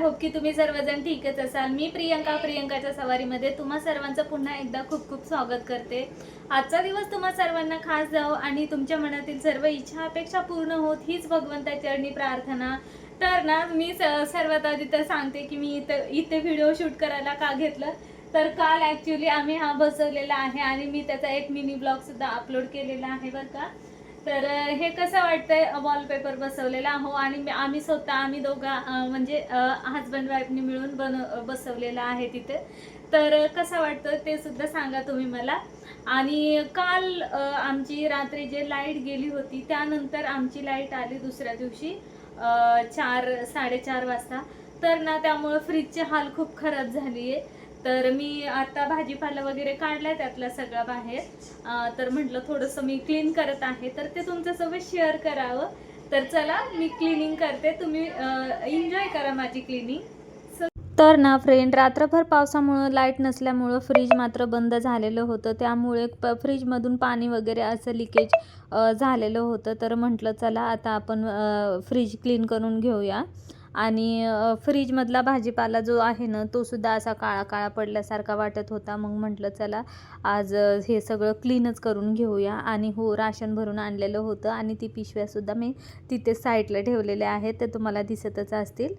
तुम्ही सर्वजण ठीकच असाल. मी प्रियंका प्रियंकाच्या सवारीमध्ये तुम्हा सर्वांचं पुन्हा एकदा खूप खूप स्वागत करते. आजचा दिवस तुम्हा सर्वांना खास जाओ आणि तुमच्या मनातील सर्व इच्छा अपेक्षा पूर्ण होत हीच भगवंताचरणी प्रार्थना तर ना मी स- सर्वात आधी तर सांगते की मी इथं इथे व्हिडिओ शूट करायला का घेतलं? तर काल ॲक्च्युली आम्ही हा बसवलेला आहे आणि मी त्याचा एक मिनी ब्लॉगसुद्धा अपलोड केलेला आहे बरं का. तर हे कसं वाटतंय? वॉलपेपर बसवलेला हो आणि आम्ही स्वतः आम्ही दोघा म्हणजे हजबंड वाईफनी मिळून बन बसवलेला आहे तिथे. तर कसं वाटतं ते सुद्धा सांगा तुम्ही मला. आणि काल आमची रात्री जे लाइट गेली होती त्यानंतर आमची लाइट आली दुसऱ्या दिवशी चार साडेचार वाजता. तर ना त्यामुळं फ्रीजचे हाल खूप खराब झाली आहे तर मी आता भाजीपाला वगैरे काढलाय त्यातला सगळा बाहेर. तर म्हटलं थोडंसं मी क्लीन करत आहे. तर ते तुमच्यासोबत शेअर करावं. तर चला मी क्लिनिंग करते. तुम्ही एन्जॉय करा माझी क्लिनिंग तर ना फ्रेंड रात्रभर पावसामुळं लाइट नसल्यामुळं फ्रीज मात्र बंद झालेलं होतं. त्यामुळे प फ्रीजमधून पाणी वगैरे असं लिकेज झालेलं होतं. तर म्हटलं चला आता आपण फ्रीज क्लीन करून घेऊया. आणि फ्रीजमधला भाजीपाला जो आहे ना तो सुद्धा असा काळा काळा पडल्यासारखा वाटत होता. मग म्हटलं चला आज हे सगळं क्लीनच करून घेऊया. आणि हो राशन भरून आणलेलं होतं आणि ती पिशव्यासुद्धा मी तिथे साईडला ठेवलेल्या आहेत ते तुम्हाला दिसतच असतील.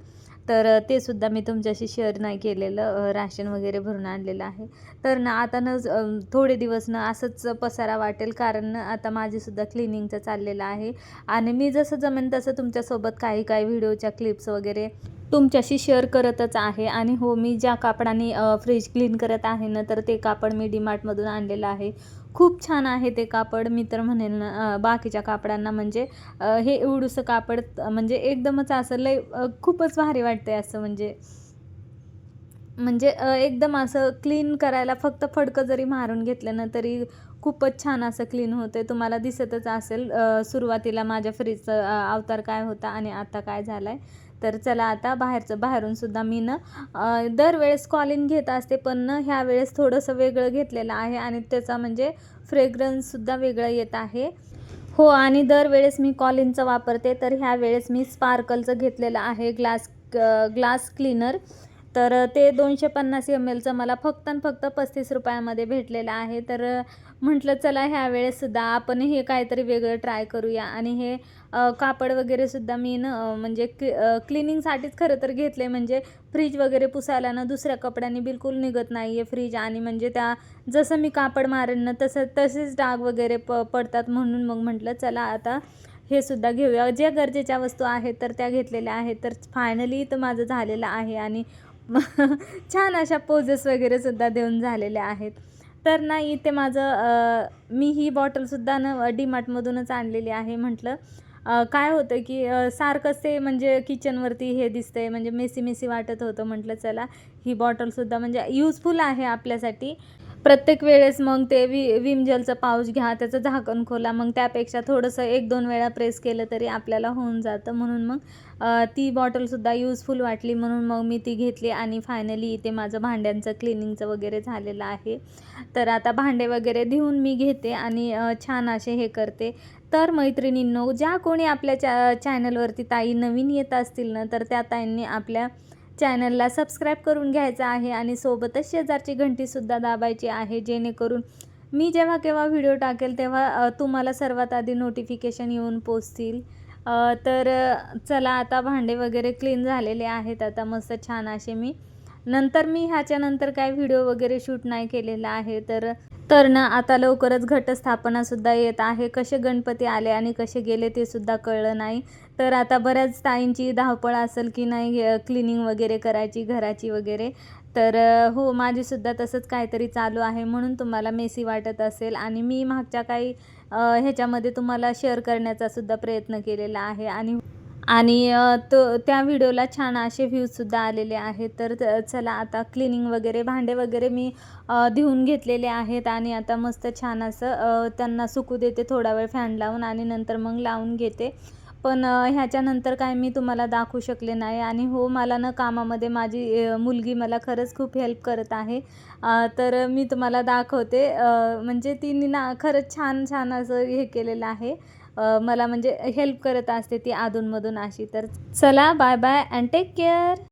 तर ते सुद्धा मी तुमच्याशी शेअर नाही केलेलं. राशन वगैरे भरून आणलेलं आहे. तर ना आता न ज- थोडे दिवस ना असंच पसारा वाटेल. कारण आता माझीसुद्धा क्लिनिंगचं चाललेलं आहे. आणि मी जसं जमेन तसं तुमच्यासोबत काही काही व्हिडिओच्या क्लिप्स वगैरे तुमच्याशी शेअर करतच आहे. आणि हो मी ज्या कापडाने फ्रीज क्लीन करत आहे ना तर ते कापड मी डीमार्टमधून आणलेलं आहे. खूप छान आहे ते कापड मी तर म्हणेन ना बाकीच्या कापडांना. म्हणजे हे एवढंसं कापड म्हणजे एकदमच असं लय खूपच भारी वाटते असं. म्हणजे म्हणजे एकदम असं क्लीन करायला फक्त फडकं जरी मारून घेतलं ना तरी खूपच छान असं क्लीन होतं तुम्हाला दिसतच असेल सुरुवातीला माझ्या फ्रीजचा अवतार काय होता आणि आता काय झाला आहे तर चला आता बाहेरचं बाहेरून सुद्धा मी न दरवेळेस कॉलिन घेत असते पण न ह्या वेळेस थोडंसं वेगळं घेतलेलं आहे आणि त्याचा म्हणजे फ्रेग्रन्ससुद्धा वेगळं येत आहे. हो आणि दरवेळेस मी कॉलिनचं वापरते तर ह्या वेळेस मी स्पार्कलचं घेतलेलं आहे ग्लास ग्लास क्लीनर तर ते दोनशे पन्नास एम एलचं मला फक्त आणि फक्त पस्तीस रुपयामध्ये भेटलेलं आहे. तर म्हटलं चला ह्या वेळेससुद्धा आपण हे काहीतरी वेगळं ट्राय करूया. आणि हे कापड वगैरेसुद्धा मी न म्हणजे क्लि क्लिनिंगसाठीच खरं तर घेतले म्हणजे फ्रीज वगैरे पुसायला ना दुसऱ्या कपड्यांनी बिलकुल निघत नाही आहे फ्रीज आणि म्हणजे त्या जसं मी कापड मारेन ना तसं तसेच डाग वगैरे प पडतात म्हणून मग म्हटलं चला आता हे सुद्धा घेऊया. ज्या गरजेच्या वस्तू आहेत तर त्या घेतलेल्या आहेत. तर फायनली तर माझं झालेलं आहे. आणि छान अशा पोजेस वगैरे सुद्धा देऊन झालेल्या आहेत. तर ना इथे माझं मी ही बॉटलसुद्धा न डीमार्टमधूनच आणलेली आहे म्हटलं. काय होतं की सारखंच ते म्हणजे किचनवरती हे दिसतंय म्हणजे मेसी मेसी वाटत होतं म्हटलं चला. ही बॉटलसुद्धा म्हणजे यूजफुल आहे आपल्यासाठी. प्रत्येक वेळेस मग ते वि विम जेलचं पाऊच घ्या त्याचं झाकण खोला मग त्यापेक्षा थोडंसं एक दोन वेळा प्रेस केलं तरी आपल्याला होऊन जातं. म्हणून मग ती बॉटलसुद्धा यूजफुल वाटली. म्हणून मग मी ती घेतली आणि फायनली इथे माझं भांड्यांचं क्लिनिंगचं वगैरे झालेलं आहे. तर आता भांडे वगैरे धुवून मी घेते आणि छान असे हे करते. तर मैत्रिणींनो ज्या कोणी आपल्या चॅ चॅनलवरती ताई नवीन येत असतील ना तर त्या ताईंनी आपल्या चॅनलला सबस्क्राईब करून घ्यायचा आहे आणि सोबतच शेजारची घंटीसुद्धा दाबायची आहे जेणेकरून मी जेव्हा केव्हा व्हिडिओ टाकेल तेव्हा तुम्हाला सर्वात आधी नोटिफिकेशन येऊन पोचतील. तर चला आता भांडे वगैरे क्लीन झालेले आहेत आता मस्त छान असे मी. नंतर मी ह्याच्यानंतर काय व्हिडिओ वगैरे शूट नाही केलेला आहे तर तर ना आता लवकरच घटस्थापनासुद्धा येत आहे. कसे गणपती आले आणि कसे गेले ते सुद्धा कळलं नाही. तर आता बऱ्याच ताईंची धावपळ असेल की नाही क्लिनिंग वगैरे करायची घराची वगैरे. तर हो माझीसुद्धा तसंच काहीतरी चालू आहे म्हणून तुम्हाला मेसी वाटत असेल. आणि मी मागच्या काही ह्याच्यामध्ये तुम्हाला शेअर करण्याचा सुद्धा प्रयत्न केलेला आहे. आणि आणि तो त्या व्हिडिओला छान असे व्ह्यूजसुद्धा आलेले आहेत. तर चला आता क्लिनिंग वगैरे भांडे वगैरे मी अ, धुवून घेतलेले आहेत आणि आता मस्त छान असं त्यांना सुकू देते थोडा वेळ फॅन लावून आणि नंतर मग लावून घेते. पण ह्याच्यानंतर काय मी तुम्हाला दाखवू शकले नाही आणि हो मला ना कामामध्ये माझी मुलगी मला खरंच खूप हेल्प करत आहे. तर मी तुम्हाला दाखवते म्हणजे तिने ना खरंच छान छान असं हे केलेलं आहे. मला म्हणजे हेल्प करत असते ती अधूनमधून अशी. तर चला bye bye and take care